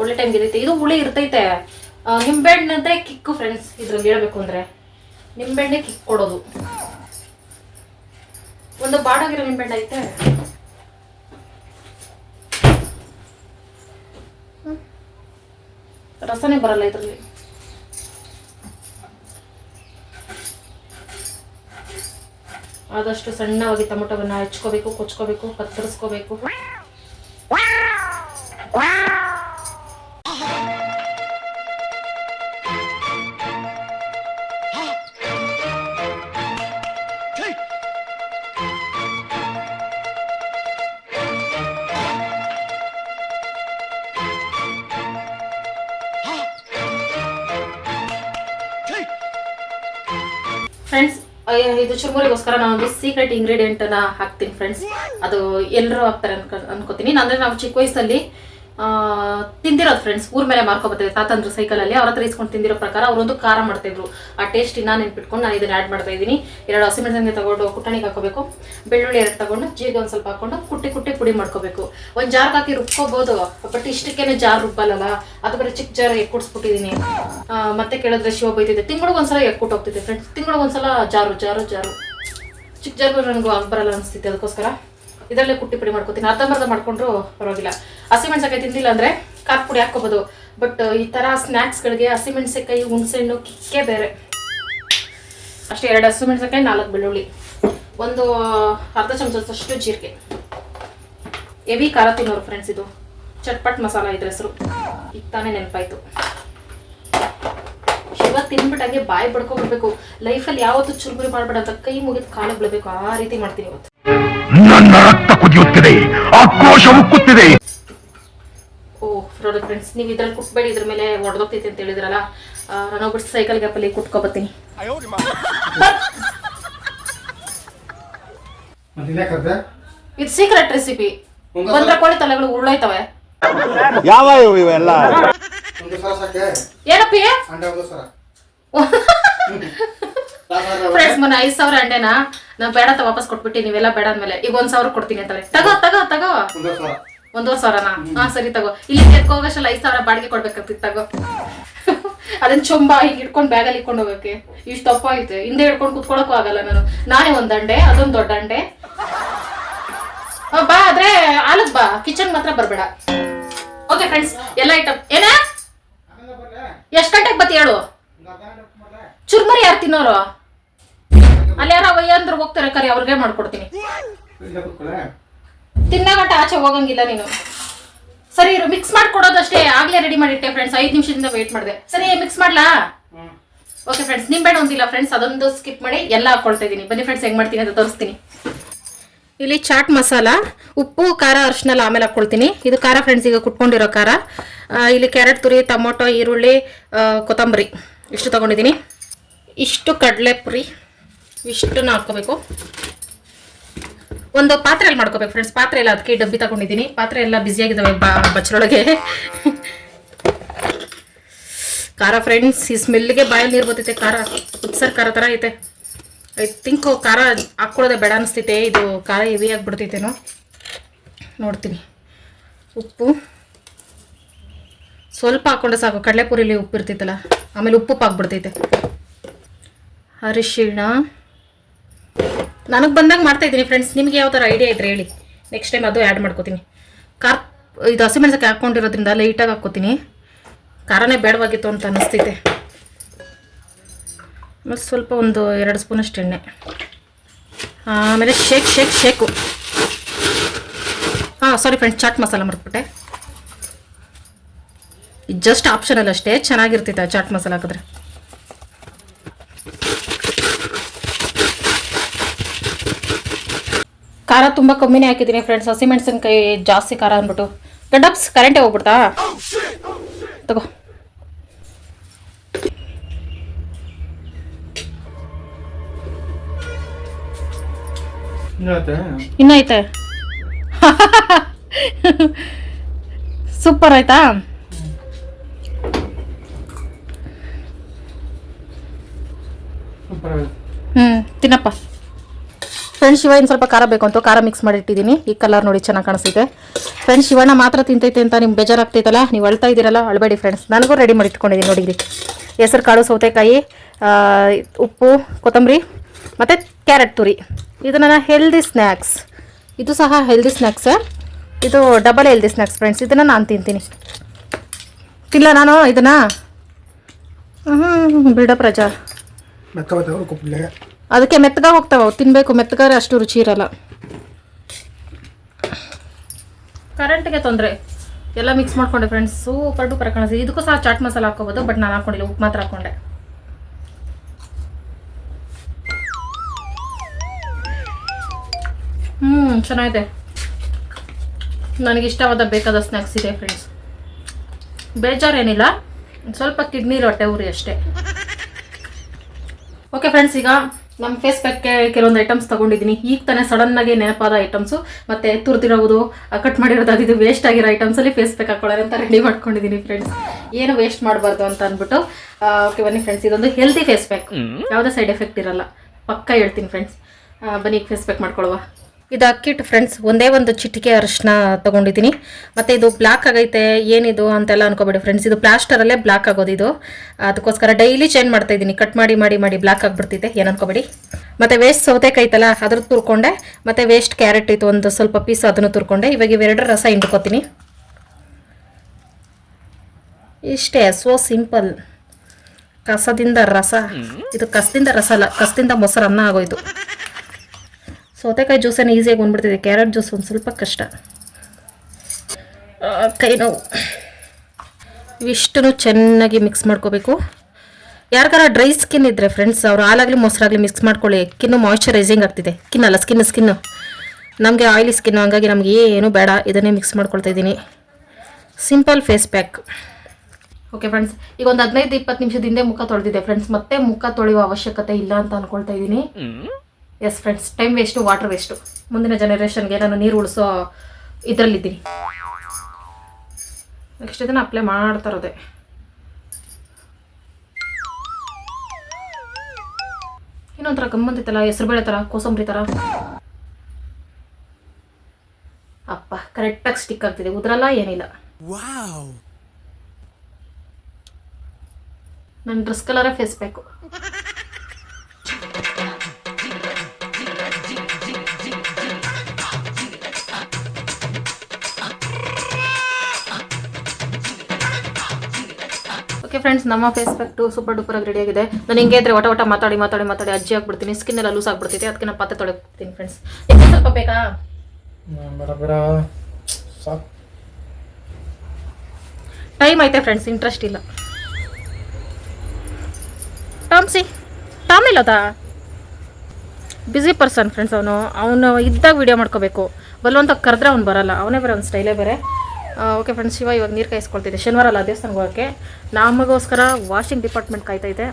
ಒಳ್ಳೆ ಟೈಮ್ ಇರುತ್ತೆ. ಇದು ಹುಳಿ ಇರ್ತೈತೆ. ನಿಂಬೆಹಣ್ಣದೇ ಕಿಕ್ಕು ಫ್ರೆಂಡ್ಸ್ ಇದ್ರಲ್ಲಿ ಹೇಳ್ಬೇಕು ಅಂದ್ರೆ. ನಿಂಬೆಹಣ್ಣೆ ಕಿಕ್ ಕೊಡೋದು ಒಂದು ಬಾಡಾಗಿರೋ ನಿಂಬೆಣ್ಣೆ ಐತೆ. ರಸನೇ ಬರಲ್ಲ ಇದರಲ್ಲಿ. ಆದಷ್ಟು ಸಣ್ಣವಾಗಿ ಟೊಮೊಟೊವನ್ನ ಹೆಚ್ಕೋಬೇಕು, ಕೊಚ್ಕೋಬೇಕು, ಕತ್ತರಿಸ್ಕೋಬೇಕು. ಇದು ಚುರುಮುರಿಗೋಸ್ಕರ ಒಂದು ಸೀಕ್ರೆಟ್ ಇಂಗ್ರೀಡಿಯೆಂಟ್ ಅನ್ನ ಹಾಕ್ತೀನಿ ಫ್ರೆಂಡ್ಸ್ ಅದು ಎಲ್ಲರೂ ಹಾಕ್ತಾರೆ ಅನ್ಕೊ, ಅನ್ಕೋತೀನಿ. ಅಂದ್ರೆ ನಾವು ಚಿಕ್ಕ ವಯಸ್ಸಲ್ಲಿ ತಿಂದಿರೋದು ಫ್ರೆಂಡ್ಸ್ ಊರ್ ಮೇಲೆ ಮಾರ್ಕೊಬರ್ತೀವಿ ತಾತಂದ್ರು ಸೈಕಲ್ ಅಲ್ಲಿ ಅವ್ರ ಹತ್ರ ಇಸ್ಕೊಂಡು ತಿಂದಿರೋ ಪ್ರಕಾರ ಅವರೊಂದು ಖಾರ ಮಾಡ್ತಾ ಇದ್ರು ಆ ಟೇಸ್ಟ್ ಇನ್ನ ನೆನ್ಪಿಟ್ಕೊಂಡು ನಾನು ಇದನ್ನ ಆ್ಯಡ್ ಮಾಡ್ತಾ ಇದ್ದೀನಿ. ಎರಡು ಹಸಿಮೆಣಸಿನ ತಗೊಂಡು ಕುಟ್ಟಣಿಗೆ ಹಾಕೋಬೇಕು. ಬೆಳ್ಳುಳ್ಳಿ ಎರಡು ತಗೊಂಡು, ಜೀರಿಗೆ ಒಂದು ಸ್ವಲ್ಪ ಹಾಕೊಂಡು ಕುಟ್ಟಿ ಕುಟ್ಟಿ ಪುಡಿ ಮಾಡ್ಕೋಬೇಕು. ಒಂದು ಜಾರ್ ಹಾಕಿ ರುಬ್ಕೋಬಹುದು ಬಟ್ ಇಷ್ಟಕ್ಕೇನೆ ಜಾರ್ ರುಬ್ಬಲ್ಲ ಅದು ಬರೀ ಚಿಕ್ಕ ಜಾರ್ ಎಕ್ಕುಡ್ಸ್ಬಿಟ್ಟಿದ್ದೀನಿ ಮತ್ತೆ ಕೇಳಿದ್ರೆ ಶಿವ ಬೈತಿದ್ದೆ. ತಿಂಗಳಿಗೆ ಒಂದ್ಸಲ ಎಕ್ಕುಟ್ಟು ಹೋಗ್ತಿದ್ದೆ ಫ್ರೆಂಡ್ಸ್ ತಿಂಗಳಿಗೆ ಒಂದ್ಸಲ ಜಾರು ಜಾರು ಜಾರು. ಚಿಕ್ಕ ಜಾರ್ಗೂ ನನಗೂ ಆಗ್ಬರಲ್ಲ ಅನಿಸ್ತಿತ್ತು ಅದಕ್ಕೋಸ್ಕರ. ಇದರಲ್ಲೇ ಕುಟ್ಟಿ ಪುಡಿ ಮಾಡ್ಕೊತೀನಿ. ಅರ್ಧಂಬರ್ಧ ಮಾಡ್ಕೊಂಡ್ರು ಪರವಾಗಿಲ್ಲ. ಹಸಿಮೆಣಸಕಾಯಿ ತಿಂದಿಲ್ಲ ಅಂದ್ರೆ ಖಾರ ಪುಡಿ ಹಾಕ್ಕೋಬೋದು. ಬಟ್ ಈ ಥರ ಸ್ನ್ಯಾಕ್ಸ್ಗಳಿಗೆ ಹಸಿಮೆಣಸಕಾಯಿ ಹುಣಸೆಹಣ್ಣು, ಕಿಕ್ಕೇ ಬೇರೆ. ಅಷ್ಟೇ ಎರಡು ಹಸಿಮೆಣಸಕಾಯಿ ನಾಲ್ಕು ಬೆಳ್ಳುಳ್ಳಿ. ಒಂದು ಅರ್ಧ ಚಮಚದಷ್ಟು ಜೀರಿಗೆ. ಹೆವಿ ಖಾರ ತಿನ್ನೋರು ಫ್ರೆಂಡ್ಸ್ ಇದು. ಚಟ್ಪಟ್ ಮಸಾಲ ಇದ್ರ ಹೆಸರು. ಈಗ ತಾನೇ ನೆನಪಾಯ್ತು. ಶಿವ ತಿನ್ಬಿಟ್ಟಾಗೆ ಬಾಯಿ ಬಡ್ಕೊಂಡ್ಬಿಡ್ಬೇಕು ಲೈಫಲ್ಲಿ ಯಾವತ್ತು ಚುರುಮುರಿ ಮಾಡ್ಬೇಡ ಅಂತ ಕೈ ಮುಗಿದು ಕಾಲಿಗೆ ಬಿಡಬೇಕು. ಆ ರೀತಿ ಮಾಡ್ತೀನಿ ಇವತ್ತು. ನನ್ನ ರಕ್ತ ಕುದಿಯುತ್ತಿದೆ. ಆಕ್ರೋಶ ಉಕ್ಕುತ್ತಿದೆ. ಓ ನೋಡಿ ಫ್ರೆಂಡ್ಸ್ ನೀವು ಇದ್ರಲ್ಲಿ ಕುಟ್ಬೇಡಿ ಇದ್ರ ಮೇಲೆ ಒಡೆದೋಗ್ತೈತೆ ಅಂತ ಹೇಳಿದ್ರಲ್ಲ. ಆ, ನಾನು ಹೋಗ್ಬಿಟ್ಟು ಸೈಕಲ್ ಗ್ಯಾಪಲ್ಲಿ ಕುಟ್ಕೊಬತ್ತೀನಿ ಇದು ಸೀಕ್ರೆಟ್ ರೆಸಿಪಿ ಬಂದ್ರೆ ಕೋಳಿ ತಲೆಗಳು ಉರುಳೈತವೆ ಯಾವ ಇವೆಲ್ಲ? ಏನಪ್ಪಿ? ಫ್ರೆಂಡ್ಸ್ ಮೊನ್ನೆ ಐದ್ ಸಾವಿರ ಅಂಡೆನ? ನಾ ಬೇಡ ತ ವಾಪಸ್ ಕೊಟ್ಬಿಟ್ಟಿ ನೀವೆಲ್ಲ ಬೇಡ ಅಂದ್ಮೇಲೆ ಈಗ ಒಂದ್ ಸಾವಿರ ಕೊಡ್ತೀನಿ ಅಂತಾರೆ ತಗೋ ತಗೋ ತಗೋ. ಒಂದೂವರೆ ಸಾವಿರನಾ? ಹಾ ಸರಿ ತಗೋ. ಇಲ್ಲಿ ಹೋಗೋಷ್ಟಲ್ಲ ಐದ್ ಸಾವಿರ ಬಾಡಿಗೆ ಕೊಡ್ಬೇಕಾಗ್ತಿತ್ತು ತಗೋ. ಅದನ್ನ ಚೊಂಬ ಹಿಂಗ್ ಇಟ್ಕೊಂಡು ಬ್ಯಾಗಲ್ಲಿ ಇಟ್ಕೊಂಡು ಹೋಗಕ್ಕೆ ಇಷ್ಟು ತಪ್ಪ ಐತೆ ಹಿಂದೆ ಹಿಡ್ಕೊಂಡು ಕುತ್ಕೊಳಕ್ಕೂ ಆಗಲ್ಲ ನಾನು. ನಾನೇ ಒಂದ್ ಅಂಡೆ ಅದೊಂದ್ ದೊಡ್ಡ ಅಂಡೆ. ಬಾ ಆದ್ರೆ ಆಲಕ್ ಬಾ. ಕಿಚನ್ ಮಾತ್ರ ಬರ್ಬೇಡ. ಓಕೆ ಫ್ರೆಂಡ್ಸ್ ಎಲ್ಲ ಐಟಮ್ ಏನ? ಎಷ್ಟ್ ಗಂಟೆಗೆ ಬತ್ತಿ ಹೇಳು? ಚುರ್ಮರಿ ಯಾರು ತಿನ್ನೋರು? ಅಲ್ಲಿ ಯಾರ ವಯ್ಯಂದ್ರು ಹೋಗ್ತಾರೆ, ಕರಿ, ಅವ್ರಿಗೆ ಮಾಡ್ಕೊಡ್ತೀನಿ. ತಿನ್ನಗಟ್ಟ ಆಚೆ ಹೋಗಂಗಿಲ್ಲ ನೀನು. ಸರಿ ಇರು ಮಿಕ್ಸ್ ಮಾಡ್ಕೊಡೋದಷ್ಟೇ, ಆಗ್ಲೇ ರೆಡಿ ಮಾಡಿಟ್ಟೆ ಫ್ರೆಂಡ್ಸ್ ಐದು ನಿಮಿಷದಿಂದ ವೇಟ್ ಮಾಡಿದೆ. ಸರಿ ಮಿಕ್ಸ್ ಮಾಡ್ಲಾ? ಓಕೆ ಫ್ರೆಂಡ್ಸ್ ನಿಂಬೆಹಣ್ಣು ಒಂದಿಲ್ಲ ಫ್ರೆಂಡ್ಸ್ ಅದೊಂದು ಸ್ಕಿಪ್ ಮಾಡಿ ಎಲ್ಲ ಹಾಕೊಳ್ತಾ ಇದ್ದೀನಿ. ಬನ್ನಿ ಫ್ರೆಂಡ್ಸ್ ಹೆಂಗ್ ಮಾಡ್ತೀನಿ ಅಂತ ತೋರಿಸ್ತೀನಿ. ಇಲ್ಲಿ ಚಾಟ್ ಮಸಾಲ, ಉಪ್ಪು, ಖಾರ ಅರಿಶಿನ ಆಮೇಲೆ ಹಾಕ್ಕೊಳ್ತೀನಿ ಇದು ಖಾರ ಫ್ರೆಂಡ್ಸ್ ಈಗ ಕುಟ್ಕೊಂಡಿರೋ ಖಾರ. ಇಲ್ಲಿ ಕ್ಯಾರೆಟ್ ತುರಿ, ಟೊಮೊಟೊ, ಈರುಳ್ಳಿ ಕೊತ್ತಂಬರಿ, ಇಷ್ಟು ತಗೊಂಡಿದ್ದೀನಿ. ಇಷ್ಟು ಕಡಲೆಪುರಿ. ಇಷ್ಟನ್ನ ಹಾಕ್ಕೋಬೇಕು ಒಂದು ಪಾತ್ರೆಯಲ್ಲಿ ಮಾಡ್ಕೋಬೇಕು ಫ್ರೆಂಡ್ಸ್ ಪಾತ್ರೆ ಎಲ್ಲ ಅದಕ್ಕೆ ಡಬ್ಬಿ ತಗೊಂಡಿದ್ದೀನಿ. ಪಾತ್ರೆ ಎಲ್ಲ ಬ್ಯುಸಿಯಾಗಿದ್ದಾವೆ ಬಚ್ಚರೊಳಗೆ ಖಾರ ಫ್ರೆಂಡ್ಸ್ ಈ ಸ್ಮೆಲ್ಗೆ ಬಾಯಲ್ಲಿ ನೀರು ಬರ್ತೈತೆ, ಖಾರ. ಉತ್ಸರ್ ಖಾರ ಥರ ಐತೆ. ಐ ಥಿಂಕ್ ಖಾರ ಹಾಕ್ಕೊಳ್ಳೋದೇ ಬೇಡ ಅನಿಸ್ತೈತೆ. ಇದು ಖಾರ ಹೆವಿ ಆಗಿಬಿಡ್ತೈತೇನೋ. ನೋಡ್ತೀನಿ. ಉಪ್ಪು. ಸ್ವಲ್ಪ ಹಾಕ್ಕೊಂಡ್ರೆ ಸಾಕು. ಕಡಲೆಪುರಿಲಿ ಉಪ್ಪು ಇರ್ತೈತಲ್ಲ ಆಮೇಲೆ ಉಪ್ಪು ಹಾಕ್ಬಿಡ್ತೈತೆ ಅರಿಶಿಣ. ನನಗೆ ಬಂದಾಗ ಮಾಡ್ತಾ ಇದ್ದೀನಿ ಫ್ರೆಂಡ್ಸ್ ನಿಮಗೆ ಯಾವ ಥರ ಐಡಿಯಾ ಇದ್ರೆ ಹೇಳಿ. ನೆಕ್ಸ್ಟ್ ಟೈಮ್ ಅದು ಆ್ಯಡ್ ಮಾಡ್ಕೋತೀನಿ. ಕಾರ್ ಇದು ಹಸಿಮೆಣಸಕ್ಕೆ ಹಾಕ್ಕೊಂಡಿರೋದ್ರಿಂದ ಲೈಟಾಗಿ ಹಾಕ್ಕೋತೀನಿ. ಖಾರನೇ ಬೇಡವಾಗಿತ್ತು ಅಂತ ಅನ್ನಿಸ್ತೈತೆ ಆಮೇಲೆ ಸ್ವಲ್ಪ ಒಂದು ಎರಡು ಸ್ಪೂನಷ್ಟು ಎಣ್ಣೆ. ಆಮೇಲೆ ಶೇಕ್ ಶೇಕ್ ಶೇಕು ಹಾಂ ಸಾರಿ ಫ್ರೆಂಡ್ಸ್ ಚಾಟ್ ಮಸಾಲ ಮರ್ತ್ಬಿಟ್ಟೆ. ಜಸ್ಟ್ ಆಪ್ಷನಲ್ ಅಷ್ಟೇ. ಚೆನ್ನಾಗಿರ್ತೈತೆ ಆ ಚಾಟ್ ಮಸಾಲ ಹಾಕಿದ್ರೆ. ಖಾರ ತುಂಬ ಕಮ್ಮಿನೇ ಹಾಕಿದ್ದೀನಿ ಫ್ರೆಂಡ್ಸ್ ಹಸಿಮೆಣಸಿನ್ಕಾಯಿ ಜಾಸ್ತಿ ಖಾರ ಅಂದ್ಬಿಟ್ಟು. ಗಡ್ಡಪ್ಸ್ ಕರೆಂಟೇ ಹೋಗ್ಬಿಡ್ತಾ? ತಗೋ. ಇನ್ನ ಐತೆ? ಸೂಪರ್ ಆಯ್ತಾ. ಹ್ಮ್ ತಿನ್ನಪ್ಪ. ಫ್ರೆಂಡ್ಸ್ ಶಿವ ಇನ್ನು ಸ್ವಲ್ಪ ಖಾರ ಬೇಕು ಅಂತ ಖಾರ ಮಿಕ್ಸ್ ಮಾಡಿಟ್ಟಿದ್ದೀನಿ ಈ ಕಲರ್ ನೋಡಿ ಚೆನ್ನಾಗಿ ಕಾಣಿಸುತ್ತೆ. ಫ್ರೆಂಡ್ಸ್ ಶಿವಣ್ಣ ಮಾತ್ರ ತಿಂತೈತೆ ಅಂತ ನಿಮ್ಗೆ ಬೇಜಾರಾಗ್ತೈತಲ್ಲ, ನೀವು ಅಳ್ತಾ ಇದ್ದೀರಲ್ಲ, ಅಳಬೇಡಿ ಫ್ರೆಂಡ್ಸ್ ನನಗೂ ರೆಡಿ ಮಾಡಿ ಇಟ್ಕೊಂಡಿದ್ದೀನಿ ನೋಡಿ ಹೆಸರು ಕಾಳು, ಸೌತೆಕಾಯಿ ಉಪ್ಪು, ಕೊತ್ತಂಬರಿ, ಮತ್ತು ಕ್ಯಾರೆಟ್ ತುರಿ. ಇದು ನನ್ನ ಹೆಲ್ದಿ ಸ್ನ್ಯಾಕ್ಸ್ ಇದು ಸಹ ಹೆಲ್ದಿ ಸ್ನ್ಯಾಕ್ಸ್ ಇದು ಡಬಲ್ ಹೆಲ್ದಿ ಸ್ನ್ಯಾಕ್ಸ್ ಫ್ರೆಂಡ್ಸ್ ಇದನ್ನು ನಾನು ತಿಂತೀನಿ. ತಿಲ್ಲ ನಾನು ಇದನ್ನು? ಹ್ಞೂ ಬಿಡ ಪ್ರಜಾ ಅದಕ್ಕೆ ಮೆತ್ತಗ ಹೋಗ್ತಾವ ತಿನ್ಬೇಕು ಮೆತ್ತಗಾರೆ ಅಷ್ಟು ರುಚಿ ಇರಲ್ಲ. ಕರೆಂಟ್ಗೆ ತೊಂದರೆ. ಎಲ್ಲ ಮಿಕ್ಸ್ ಮಾಡ್ಕೊಂಡೆ ಫ್ರೆಂಡ್ಸ್ ಸೂಪರ್ ಡೂಪರ್ ಕಾಣಿಸ್ತಿದೆ ಇದಕ್ಕೂ ಸಹ ಚಾಟ್ ಮಸಾಲ ಹಾಕೋಬೋದು ಬಟ್ ನಾನು ಹಾಕೊಂಡಿಲ್ಲ, ಉಪ್ಪು ಮಾತ್ರ ಹಾಕೊಂಡೆ. ಹ್ಞೂ ಚೆನ್ನಾಗಿದೆ. ನನಗಿಷ್ಟವಾದ ಬೇಕಾದ ಸ್ನ್ಯಾಕ್ಸ್ ಇದೆ ಫ್ರೆಂಡ್ಸ್ ಬೇಜಾರೇನಿಲ್ಲ. ಸ್ವಲ್ಪ ಕಿಡ್ನಿ ರೊಟ್ಟೆ ಉರಿ ಅಷ್ಟೇ. ಓಕೆ ಫ್ರೆಂಡ್ಸ್ ಈಗ ನಮ್ಮ ಫೇಸ್ ಪ್ಯಾಕ್ಗೆ ಕೆಲವೊಂದು ಐಟಮ್ಸ್ ತಗೊಂಡಿದ್ದೀನಿ. ಈಗ ತಾನೇ ಸಡನ್ನಾಗಿ ನೆನಪಾದ ಐಟಮ್ಸು ಮತ್ತೆ ತುರ್ದಿರೋದು ಕಟ್ ಮಾಡಿರೋದು ಅದು ಇದು ವೇಸ್ಟ್ ಆಗಿರೋ ಐಟಮ್ಸಲ್ಲಿ ಫೇಸ್ ಪ್ಯಾಕ್ ಹಾಕೊಳ್ಳೋಣ ಅಂತ ರೆಡಿ ಮಾಡ್ಕೊಂಡಿದ್ದೀನಿ ಫ್ರೆಂಡ್ಸ್ ಏನು ವೇಸ್ಟ್ ಮಾಡಬಾರ್ದು ಅಂತ ಅಂದ್ಬಿಟ್ಟು ಓಕೆ ಬನ್ನಿ ಫ್ರೆಂಡ್ಸ್ ಇದೊಂದು ಹೆಲ್ತಿ ಫೇಸ್ ಪ್ಯಾಕ್ ಯಾವುದೇ ಸೈಡ್ ಎಫೆಕ್ಟ್ ಇರಲ್ಲ. ಪಕ್ಕ ಹೇಳ್ತೀನಿ ಫ್ರೆಂಡ್ಸ್ ಬನ್ನಿ ಫೇಸ್ ಪ್ಯಾಕ್ ಮಾಡ್ಕೊಳ್ಳುವ. ಇದು ಅಕ್ಕಿಟ್ಟು ಫ್ರೆಂಡ್ಸ್ ಒಂದೇ ಒಂದು ಚಿಟಿಕೆ ಅರಿಶಿನ ತಗೊಂಡಿದ್ದೀನಿ. ಮತ್ತು ಇದು ಬ್ಲ್ಯಾಕ್ ಆಗೈತೆ, ಏನಿದು ಅಂತೆಲ್ಲ ಅನ್ಕೋಬೇಡಿ ಫ್ರೆಂಡ್ಸ್ ಇದು ಪ್ಲಾಸ್ಟರಲ್ಲೇ ಬ್ಲ್ಯಾಕ್ ಆಗೋದು ಇದು. ಅದಕ್ಕೋಸ್ಕರ ಡೈಲಿ ಚೇಂಜ್ ಮಾಡ್ತಾ ಇದ್ದೀನಿ. ಕಟ್ ಮಾಡಿ ಮಾಡಿ ಮಾಡಿ ಬ್ಲ್ಯಾಕ್ ಆಗಿಬಿಡ್ತಿದೆ, ಏನು ಅನ್ಕೋಬೇಡಿ. ಮತ್ತು ವೇಸ್ಟ್ ಸೌತೆಕಾಯಿ ಐತಲ್ಲ ಅದ್ರ ತುರ್ಕೊಂಡೆ. ಮತ್ತು ವೇಸ್ಟ್ ಕ್ಯಾರೆಟ್ ಇತ್ತು ಒಂದು ಸ್ವಲ್ಪ ಪೀಸ್ ಅದನ್ನು ತುರ್ಕೊಂಡೆ. ಇವಾಗ ಇವೆರಡರ ರಸ ಹಿಂಡ್ಕೋತೀನಿ. ಇಷ್ಟೇ ಸೋ ಸಿಂಪಲ್ ಕಸದಿಂದ ರಸ. ಇದು ಕಸದಿಂದ ರಸ ಅಲ್ಲ, ಕಸದಿಂದ ಮೊಸರು ಅನ್ನ ಆಗೋಯ್ತು. ಸೌತೆಕಾಯಿ ಜ್ಯೂಸನ್ನು ಈಸಿಯಾಗಿ ಬಂದ್ಬಿಡ್ತಿದೆ ಕ್ಯಾರೆಟ್ ಜ್ಯೂಸ್ ಒಂದು ಸ್ವಲ್ಪ ಕಷ್ಟ. ಕೈ ನೋವು. ಇವಿಷ್ಟನ್ನು ಚೆನ್ನಾಗಿ ಮಿಕ್ಸ್ ಮಾಡ್ಕೋಬೇಕು. ಯಾರಿಗಾರ ಡ್ರೈ ಸ್ಕಿನ್ ಇದ್ದರೆ ಫ್ರೆಂಡ್ಸ್ ಅವ್ರು ಹಾಲಾಗಲಿ ಮೊಸರಾಗಲಿ ಮಿಕ್ಸ್ ಮಾಡ್ಕೊಳ್ಳಿ. ಸ್ಕಿನ್ನು ಮಾಯ್ಚರೈಸಿಂಗ್ ಆಗ್ತಿದೆ. ಸ್ಕಿನ್ ಅಲ್ಲ ಸ್ಕಿನ್ ಸ್ಕಿನ್ನು ನಮಗೆ ಆಯಿಲಿ ಸ್ಕಿನ್ನು ಹಂಗಾಗಿ ನಮಗೆ ಏನು ಬೇಡ. ಇದನ್ನೇ ಮಿಕ್ಸ್ ಮಾಡ್ಕೊಳ್ತಾ ಇದ್ದೀನಿ. Simple face pack okay friends ಈಗ ಒಂದು ಹದಿನೈದು ಇಪ್ಪತ್ತು ನಿಮಿಷದ ಹಿಂದೆ ಮುಖ ತೊಳೆದಿದೆ ಫ್ರೆಂಡ್ಸ್ ಮತ್ತೆ ಮುಖ ತೊಳೆಯುವ ಅವಶ್ಯಕತೆ ಇಲ್ಲ ಅಂತ ಅಂದ್ಕೊಳ್ತಾ ಇದ್ದೀನಿ. Yes friends time waste water waste ಮುಂದಿನ ಜನರೇಷನ್ಗೆ ನಾನು ನೀರು ಉಳಿಸೋ ಇದರಲ್ಲಿದ್ದೀನಿ. ನೆಕ್ಸ್ಟ್ ಇದನ್ನು ಅಪ್ಲೈ ಮಾಡ್ತಾ ಇರೋದೆ. ಇನ್ನೊಂಥರ ಗಮ್ಮಂತಿತ್ತಲ್ಲ ಹೆಸರುಬೇಳೆ ಥರ ಕೋಸಂಬರಿ ಥರ ಅಪ್ಪ ಕರೆಕ್ಟಾಗಿ ಸ್ಟಿಕ್ ಆಗ್ತಿದೆ. ಉದ್ರಲ್ಲ ಏನಿಲ್ಲ. ನನ್ನ ಡ್ರೆಸ್ ಕಲರ ಫೇಸ್ ಬೇಕು. ಓಕೆ ಫ್ರೆಂಡ್ಸ್ ನಮ್ಮ ಫೇಸ್ ಪ್ಯಾಕ್ಟು ಸೂಪರ್ ಡೂಪರ್ ಆಗಿ ರೆಡಿ ಆಗಿದೆ. ನಾನು ಹಿಂಗೆ ಇದ್ರೆ ಒಟ ಒಟ ಮಾತಾಡಿ ಮಾತಾಡಿ ಮಾತಾಡಿ ಅಜ್ಜಿ ಆಗ್ಬಿಡ್ತೀನಿ ಸ್ಕಿನ್ ಎಲ್ಲ ಲೂಸ್ ಆಗ್ಬಿಡ್ತೈತೆ ಅದಕ್ಕೆ ನಾನು ಪಾತ್ರೆ ತೊಳೆಕ್ತೀನಿ ಫ್ರೆಂಡ್ಸ್ ಇನ್ನೂ ಸ್ವಲ್ಪ ಬೇಕಾ? ಟೈಮ್ ಐತೆ ಫ್ರೆಂಡ್ಸ್ ಇಂಟ್ರೆಸ್ಟ್ ಇಲ್ಲ. ಟಾಮ್ಸಿ ಟಾಮ್ ಇಲ್ಲದಾ? ಬ್ಯುಸಿ ಪರ್ಸನ್ ಫ್ರೆಂಡ್ಸ್ ಅವನು. ಅವನು ಇದ್ದಾಗ ವಿಡಿಯೋ ಮಾಡ್ಕೋಬೇಕು. ಬಲ್ವಂತ ಕರೆದ್ರೆ ಅವ್ನು ಬರಲ್ಲ. ಅವನೇ ಬೇರೆ ಅವ್ನ ಸ್ಟೈಲೇ ಬೇರೆ. ಓಕೆ ಫ್ರೆಂಡ್ಸ್ ಶಿವ ಇವಾಗ ನೀರು ಕಾಯಿಸ್ಕೊಳ್ತಿದ್ದೆ. ಶನಿವಾರ ಅಲ್ಲ ದೇವಸ್ಥಾನಕ್ಕೆ ಹೋಗೋಕ್ಕೆ. ನಮಗೋಸ್ಕರ ವಾಷಿಂಗ್ ಡಿಪಾರ್ಟ್ಮೆಂಟ್ ಕಾಯ್ತೈತೆ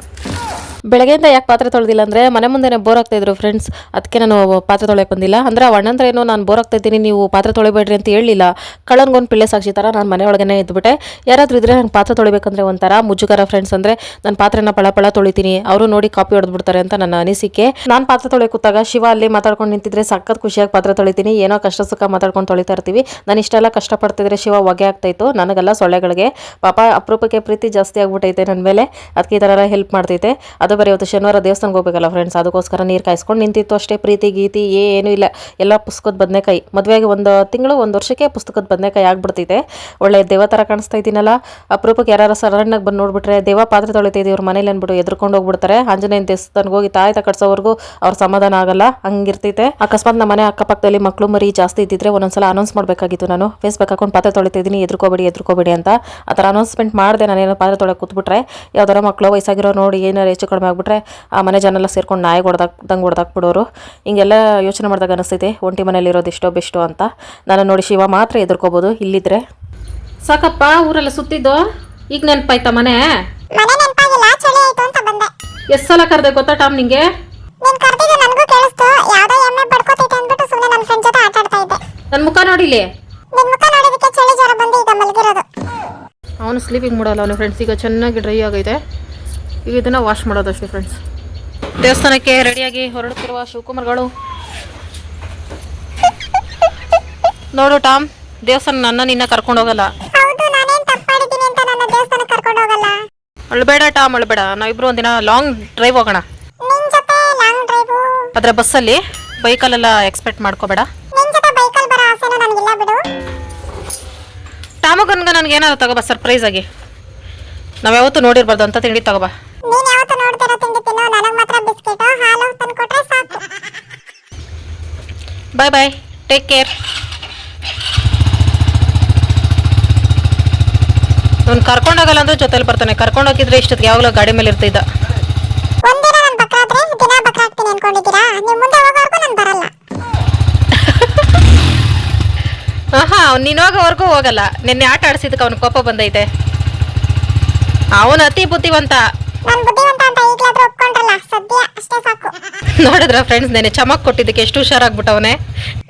ಬೆಳಗ್ಗೆಯಿಂದ ಯಾಕೆ ಪಾತ್ರೆ ತೊಳೆದಿಲ್ಲ ಅಂದರೆ ಮನೆ ಮುಂದೆನೇ ಬೋರ್ ಆಗ್ತಾ ಇದ್ರು ಫ್ರೆಂಡ್ಸ್ ಅದಕ್ಕೆ ನಾನು ಪಾತ್ರೆ ತೊಳೆಯಕ್ಕೆ ಬಂದಿಲ್ಲ. ಅಂದರೆ ಅಣ್ಣಂದ್ರೆ ಏನೋ ನಾನು ಬೋರ್ ಆಗ್ತಾ ಇದ್ದೀನಿ, ನೀವು ಪಾತ್ರೆ ತೊಳಿಬೇಡ್ರಿ ಅಂತ ಹೇಳಿಲ್ಲ ಕಳ್ಳನ್ಗೊಂದು ಪಿಳ್ಳೆ ಸಾಕ್ಷಿ ಥರ ನಾನು ಮನೆ ಒಳಗನೆ ಇದ್ಬಿಟ್ಟೆ. ಯಾರಾದರೂ ಇದ್ರೆ ನಂಗೆ ಪಾತ್ರೆ ತೊಳಿಬೇಕಂದ್ರೆ ಒಂಥರ ಮುಜುಗರ ಫ್ರೆಂಡ್ಸ್ ಅಂದರೆ ನಾನು ಪಾತ್ರೆನ ಪಳ ಪಳ ತೊಳಿತೀನಿ, ಅವರು ನೋಡಿ ಕಾಪಿ ಹೊಡೆದ್ಬಿಡ್ತಾರೆ ಅಂತ ನನ್ನ ಅನಿಸಿಕೆ. ನಾನು ಪಾತ್ರೆ ತೊಳೆ ಕೂತಾಗ ಶಿವ ಅಲ್ಲಿ ಮಾತಾಡ್ಕೊಂಡು ನಿಂತಿದ್ರೆ ಸಖತ್ ಖುಷಿಯಾಗಿ ಪಾತ್ರೆ ತೊಳಿತೀನಿ, ಏನೋ ಕಷ್ಟ ಸುಖ ಮಾತಾಡ್ಕೊಂಡು ತೊಳಿತಾ ಇರ್ತೀವಿ. ನಾನು ಇಷ್ಟೆಲ್ಲ ಕಷ್ಟಪಡ್ತಿದ್ರೆ ಶಿವ ಹೊಗೆ ಆಗ್ತಾಯಿತ್ತು ನನಗೆಲ್ಲ ಸೊಳ್ಳೆಗಳಿಗೆ ಪಾಪ ಅಪರೂಪಕ್ಕೆ ಪ್ರೀತಿ ಜಾಸ್ತಿ ಆಗ್ಬಿಟ್ಟೈತೆ ನನ್ನ ಮೇಲೆ. ಅದಕ್ಕೆ ಈ ಥರ ಹೆಲ್ಪ್ ಮಾಡ್ತೈತೆ. ಅದು ಬರೀ ಇವತ್ತು ಶನಿವಾರ ದೇವಸ್ಥಾನಕ್ಕೆ ಹೋಗ್ಬೇಕಲ್ಲ ಫ್ರೆಂಡ್ಸ್ ಅದಕ್ಕೋಸ್ಕರ ನೀರು ಕಾಯಿಸ್ಕೊಂಡು ನಿಂತಿತ್ತು ಅಷ್ಟೇ, ಪ್ರೀತಿ, ಗೀತಿ ಏನೂ ಇಲ್ಲ. ಎಲ್ಲ ಪುಸ್ತಕದ ಬದನೆಕಾಯಿ. ಮದುವೆಗೆ ಒಂದು, ತಿಂಗಳು ಒಂದು ವರ್ಷಕ್ಕೆ ಪುಸ್ತಕದ ಬದನೆಕಾಯಿ ಆಗ್ಬಿಡ್ತಿದೆ ಒಳ್ಳೆ ದೇವ ಥರ ಕಾಣಿಸ್ತಾ ಇದ್ದೀನಲ್ಲ ಅಪರೂಪಕ್ಕೆ ಯಾರು ಸಡನ್ನಾಗಿ ಬಂದು ನೋಡ್ಬಿಟ್ರೆ, ದೇವ ಪಾತ್ರೆ ತೊಳಿತೈತಿ ಇವ್ರ ಮನೇಲಿ ಅಂದ್ಬಿಟ್ಟು ಎದ್ಕೊಂಡು ಹೋಗ್ಬಿಡ್ತಾರೆ. ಆಂಜನೇಯನ ದೇವಸ್ಥಾನಕ್ಕೆ ಹೋಗಿ ತಾಯಿ ಕಟ್ಸೋವರೆಗೂ ಅವ್ರ ಸಮಾಧಾನ ಆಗಲ್ಲ. ಹಂಗಿರ್ತೈತೆ. ಅಕಸ್ಮಾತ್ ನಮ್ಮ ಮನೆ ಅಕ್ಕಪಕ್ಕದಲ್ಲಿ ಮಕ್ಕಳು ಮರಿ ಜಾಸ್ತಿ ಇದ್ದಿದ್ರೆ ಒಂದೊಂದ್ಸಲ ಅನೌನ್ಸ್ ಮಾಡಬೇಕಾಗಿತ್ತು ನಾನು. ಫೇಸ್ಬುಕ್ ಅಕೌಂಟ್ ಪಾತ್ರೆ ತೊಳಿತಾ ಇದ್ದೀನಿ ಎದ್ಕೋಬೇಡಿ ಎದ್ರುಕೋಬೇಡಿ ಅಂತ. ಆ ಥರ ಅನೌನ್ಸ್ಮೆಂಟ್ ಮಾಡಿದೆ ನಾನೇನೋ ಪಾತ್ರೆ ತೊಳೆ ಕೂತ್ಬಿಟ್ರೆ, ಯಾವ್ದಾರ ಮಕ್ಕಳು ವಯಸ್ಸಾಗಿರೋ ನೋಡಿ ಏನಾರು ಹೆಚ್ಚು ಕಡಿಮೆ ಆಗ್ಬಿಟ್ರೆ ಆ ಮನೆ ಜನೆಲ್ಲ ಸೇರ್ಕೊಂಡು ನಾಯಿ ಹೊಡೆದಾಕ್ದಂಗೆ ಹೊಡೆದಾಕ್ಬಿಡೋರು. ಹಿಂಗೆಲ್ಲ ಯೋಚನೆ ಮಾಡಿದಾಗ ಅನಿಸ್ತೈತೆ ಒಂಟಿ ಮನೇಲಿ ಇರೋದು ಎಷ್ಟೋ ಬೆಸ್ಟೋ ಅಂತ. ನಾನು ನೋಡಿ ಶಿವ ಮಾತ್ರ ಎದುರ್ಕೋಬೋದು ಇಲ್ಲಿದ್ರೆ. ಸಾಕಪ್ಪ ಊರೆಲ್ಲ ಸುತ್ತಿದ್ದು? ಈಗ ನೆನಪಾಯ್ತ ಮನೆ? ಎಷ್ಟು ಸಲ ಕರೆದೆ ಗೊತ್ತಾ ಟಾಮ್ ನಿಂಗೆ? ನನ್ನ ಮುಖ ನೋಡಿಲಿ ಅವನು ಸ್ಲೀಪಿಂಗ್ ಮಾಡಲ್ಲ ಅವನ ಫ್ರೆಂಡ್ಸ್ ಈಗ ಚೆನ್ನಾಗಿ ಡ್ರೈ ಆಗೈತೆ. ಈಗ ಇದನ್ನ ವಾಶ್ ಮಾಡೋದಷ್ಟೇ ಫ್ರೆಂಡ್ಸ್ ದೇವಸ್ಥಾನಕ್ಕೆ ರೆಡಿಯಾಗಿ ಹೊರಡುತ್ತಿರುವ ಶಿವಕುಮಾರ್ಗಳು. ನೋಡು ಟಾಮ್ ದೇವಸ್ಥಾನ ನನ್ನ ನಿನ್ನ ಕರ್ಕೊಂಡು ಹೋಗಲ್ಲ. ಅಳ್ಬೇಡ ಟಾಮ್ ಅಳ್ಬೇಡ. ನಾವಿಬ್ರು ಒಂದಿನ ಲಾಂಗ್ ಡ್ರೈವ್ ಹೋಗೋಣ. ಆದ್ರೆ ಬಸ್ಸಲ್ಲಿ ಬೈಕಲ್ಲೆಲ್ಲ ಎಕ್ಸ್ಪೆಕ್ಟ್ ಮಾಡ್ಕೋಬೇಡ. ಟಾಮಗನ್ಗ ನನಗೆ ಏನಾದ್ರು ತಗೋಬಾ ಸರ್ಪ್ರೈಸ್ ಆಗಿ. ನಾವು ಯಾವತ್ತೂ ನೋಡಿರ್ಬಾರ್ದು ಅಂತ ತಿಂಡಿ ತಗೋಬಾ. ನೀನ್ ಯಾವತ್ತೂ ನೋಡ್ತಿರೋ ತಿಂಡಿ ತಿನ್ನೋ ನನಗ್ ಮಾತ್ರ ಬಿಸ್ಕೆಟ್ ಹಾಲು ತಂದ್ಕೊಟ್ರೆ ಸಾಕು. ಬಾಯ್ ಬಾಯ್ ಟೇಕ್ ಕೇರ್ ಅವ್ನು ಕರ್ಕೊಂಡೋಗಲ್ಲ ಅಂದ್ರೆ ಜೊತೆಲಿ ಬರ್ತಾನೆ. ಕರ್ಕೊಂಡೋಗಿದ್ರೆ ಇಷ್ಟೊತ್ತಿಗೆ ಯಾವಾಗಲೂ ಗಾಡಿ ಮೇಲೆ ಇರ್ತಿದ್ದ. ಒಂದಿನ ನನ್ ಬಕ್ರಾದ್ರೆ ದಿನ ಬಕ್ರಾಗ್ತೀನಿ ಅನ್ಕೊಂಡಿದ್ದೀರಾ? ನೀವ್ ಮುಂದೆ ಹೋಗೋವರೆಗೂ ನಾನು ಬರಲ್ಲ. ಆಹಾ ಅವ್ನು ಹೋಗೋವರೆಗೂ ಹೋಗಲ್ಲ. ನಿನ್ನೆ ಆಟ ಆಡಿಸಿದಕ್ಕೆ ಅವ್ನ ಕೋಪ ಬಂದೈತೆ. ಅವನು ಅತಿ ಬುದ್ಧಿವಂತ. ಬುದ್ಧಿವಂತ ಅಂತ ಈಗ್ಲಾದ್ರೂ ಒಪ್ಕೊಂಡ್ರಲ್ಲ ಸದ್ಯ ಅಷ್ಟೇ ಸಾಕು. ನೋಡಿದ್ರ ಫ್ರೆಂಡ್ಸ್ ನೆನೆ ಚಮಕ್ ಕೊಟ್ಟಿದ್ದಕ್ಕೆ ಎಷ್ಟು ಹುಷಾರಾಗ್ಬಿಟ್ಟವನೆ?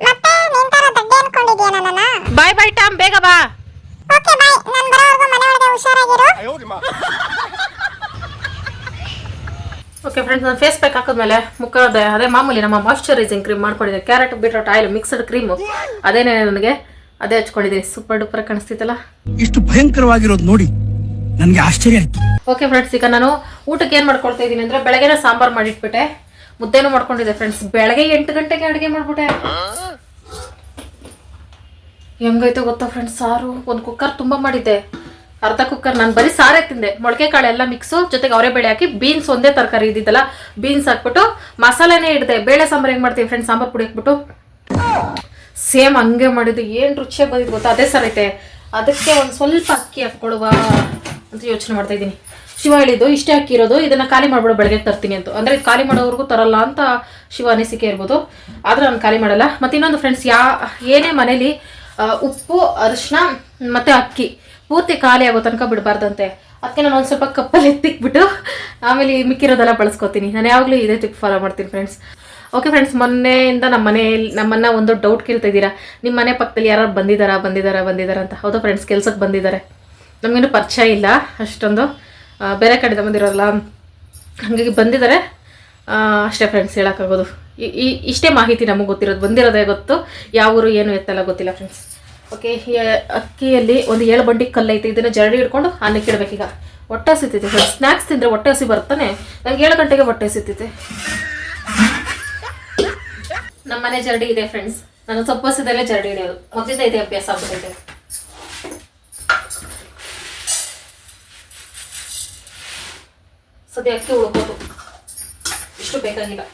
ಮತ್ತೆ ನಿನ್ ತರ ದಡ್ಡೆ ಅನ್ಕೊಂಡಿದ್ಯಾ ನನ್ನನ್ನ? ಬಾಯ್ ಬಾಯ್ ಟಾಮ್ ಬೇಗ ಬಾ. ಓಕೆ ಬಾಯ್ ನಾನ್ ಬರೋವರೆಗೂ ಮನೆ ಒಳಗೆ ಹುಷಾರಾಗಿರು. ಓಕೆ ಫ್ರೆಂಡ್ಸ್ ನಾನು ಫೇಸ್ ಪ್ಯಾಕ್ ಹಾಕಿದ್ಮೇಲೆ ಮುಖದ ಅದೇ ಮಾಮೂಲಿ ನಮ್ಮ ಮಾಯಶ್ಚರೈಸಿಂಗ್ ಕ್ರೀಮ್ ಮಾಡ್ಕೊಂಡಿದ್ದೆ. Carrot beetroot oil mixed cream ಅದೇನೇ ನನಗೆ ಅದೇ ಹಚ್ಕೊಂಡಿದ್ದೀನಿ. ಸೂಪರ್ ಡೂಪರ್ ಕಾಣಿಸ್ತಿತ್ತಲ್ಲ? ಇಷ್ಟು ಭಯಂಕರವಾಗಿರೋದು ನೋಡಿ. ನನಗೆ ಆಶ್ಚರ್ಯ ಆಯ್ತು. ಓಕೆ ಫ್ರೆಂಡ್ಸ್ ಈಗ ನಾನು ಊಟಕ್ಕೆ ಏನು ಮಾಡ್ಕೊಳ್ತಾ ಇದ್ದೀನಿ ಅಂದರೆ ಬೆಳಗ್ಗೆನೇ ಸಾಂಬಾರು ಮಾಡಿಟ್ಬಿಟ್ಟೆ. ಮುದ್ದೆನೂ ಮಾಡ್ಕೊಂಡಿದ್ದೆ ಫ್ರೆಂಡ್ಸ್ ಬೆಳಗ್ಗೆ ಎಂಟು ಗಂಟೆಗೆ ಅಡುಗೆ ಮಾಡ್ಬಿಟ್ಟೆ. ಹೆಂಗೈತೆ ಗೊತ್ತಾ ಫ್ರೆಂಡ್ಸ್ ಸಾರು. ಒಂದು ಕುಕ್ಕರ್ ತುಂಬ ಮಾಡಿದ್ದೆ. ಅರ್ಧ ಕುಕ್ಕರ್ ನಾನು ಬರೀ ಸಾರೇ ತಿಂದೆ. ಮೊಳಕೆ ಕಾಳು ಎಲ್ಲ ಮಿಕ್ಸು ಜೊತೆಗೆ ಅವರೇ ಬೇಳೆ ಹಾಕಿ ಬೀನ್ಸ್ ಒಂದೇ ತರಕಾರಿ ಇದ್ದಿದ್ದಲ್ಲ ಬೀನ್ಸ್ ಹಾಕ್ಬಿಟ್ಟು ಮಸಾಲೆನೇ ಇಡಿದೆ. ಬೇಳೆ ಸಾಂಬಾರು ಹೆಂಗೆ ಮಾಡ್ತೀವಿ ಫ್ರೆಂಡ್ಸ್ ಸಾಂಬಾರು ಪುಡಿ ಹಾಕ್ಬಿಟ್ಟು. ಸೇಮ್ ಹಂಗೆ ಮಾಡಿದ್ದು. ಏನು ರುಚಿಯಾಗಿ ಬಂದಿದ್ದು ಗೊತ್ತಾ? ಅದೇ ಸರ್ ಐತೆ. ಅದಕ್ಕೆ ಒಂದು ಸ್ವಲ್ಪ ಅಕ್ಕಿ ಹಾಕ್ಕೊಡುವ. ಅಂತ ಯೋಚನೆ ಮಾಡ್ತಾ ಇದ್ದೀನಿ. ಶಿವ ಹೇಳಿದ್ದು, ಇಷ್ಟೇ ಹಾಕಿರೋದು, ಇದನ್ನ ಖಾಲಿ ಮಾಡ್ಬಿಡು, ಬೆಳಗ್ಗೆ ತರ್ತೀನಿ ಅಂತ. ಅಂದ್ರೆ ಖಾಲಿ ಮಾಡೋವರೆಗೂ ತರಲ್ಲ ಅಂತ ಶಿವ ಅನಿಸಿಕೆ ಇರ್ಬೋದು. ಆದ್ರೆ ನಾನು ಖಾಲಿ ಮಾಡಲ್ಲ. ಮತ್ತೆ ಇನ್ನೊಂದು ಫ್ರೆಂಡ್ಸ್ ಯಾ, ಏನೇ ಮನೇಲಿ ಉಪ್ಪು ಅರಿಶಿನ ಮತ್ತೆ ಅಕ್ಕಿ ಪೂರ್ತಿ ಖಾಲಿ ಆಗೋ ತನಕ ಬಿಡಬಾರ್ದಂತೆ. ಅದಕ್ಕೆ ನಾನು ಒಂದು ಸ್ವಲ್ಪ ಕಪ್ಪಲ್ಲಿ ಎತ್ತಿಕ್ಬಿಟ್ಟು, ಆಮೇಲೆ ಮಿಕ್ಕಿರೋದೆಲ್ಲ ಬಳಸ್ಕೊತೀನಿ. ನಾನು ಯಾವಾಗಲೂ ಇದೇ ಟಿಪ್ ಫಾಲೋ ಮಾಡ್ತೀನಿ ಫ್ರೆಂಡ್ಸ್ ಓಕೆ ಫ್ರೆಂಡ್ಸ್ ಮೊನ್ನೆಯಿಂದ ನಮ್ಮ ಮನೆಯಲ್ಲಿ, ನಮ್ಮನ್ನ ಒಂದು ಡೌಟ್ ಕೇಳ್ತಾ ಇದ್ದೀರಾ. ನಿಮ್ಮ ಮನೆ ಪಕ್ಕದಲ್ಲಿ ಯಾರು ಬಂದಿದ್ದಾರಾ ಬಂದಿದ್ದಾರಾ ಬಂದಿದ್ದಾರಾ ಅಂತ. ಹೌದಾ ಫ್ರೆಂಡ್ಸ್ ಕೆಲ್ಸಕ್ಕೆ ಬಂದಿದ್ದಾರೆ. ನಮಗೇನು ಪರಿಚಯ ಇಲ್ಲ ಅಷ್ಟೊಂದು. ಬೇರೆ ಕಡೆಯಿಂದ ಬಂದಿರೋಲ್ಲ ಹಾಗಾಗಿ ಬಂದಿದ್ದಾರೆ. ಅಷ್ಟೇ ಫ್ರೆಂಡ್ಸ್ ಹೇಳೋಕ್ಕಾಗೋದು. ಈ- ಈ, ಇಷ್ಟೇ ಮಾಹಿತಿ ನಮಗೆ ಗೊತ್ತಿರೋದು, ಬಂದಿರೋದೇ ಗೊತ್ತು. ಯಾವ ಊರು, ಏನು ಎತ್ತಲ್ಲ ಗೊತ್ತಿಲ್ಲ ಫ್ರೆಂಡ್ಸ್ ಓಕೆ ಅಕ್ಕಿಯಲ್ಲಿ ಒಂದು ಏಳು ಬಂಡಿ ಕಲ್ಲೈತೆ ಇದನ್ನು ಜರಡಿ ಹಿಡ್ಕೊಂಡು ಅನ್ನಕ್ಕೆ ಇಡಬೇಕೀಗ ಹೊಟ್ಟೆ ಸಿಗ್ತೈತೆ ಫ್ರೆಂಡ್ಸ್ ಸ್ನ್ಯಾಕ್ಸ್ ತಿಂದರೆ ಹೊಟ್ಟೆ ಹಸಿ ಬರ್ತಾನೆ ನನಗೆ ಏಳು ಗಂಟೆಗೆ ಹೊಟ್ಟೆ ಸಿಗ್ತೈತೆ ನಮ್ಮನೆ ಜರಡಿ ಇದೆ ಫ್ರೆಂಡ್ಸ್ ನಾನು ಸೊಪ್ಪಸಿದಲ್ಲೇ ಜರಡಿ ಹಿಡಿಯೋದು. ಮೊದಲಿಂದ ಇದೆ ಅಭ್ಯಾಸ ಆಗ್ಬಿಟ್ಟೈತೆ ಸದ್ಯ ಅಕ್ಕಿ ಉಳ್ಬೋದು ಇಷ್ಟು ಬೇಕಾಗಿಲ್ಲ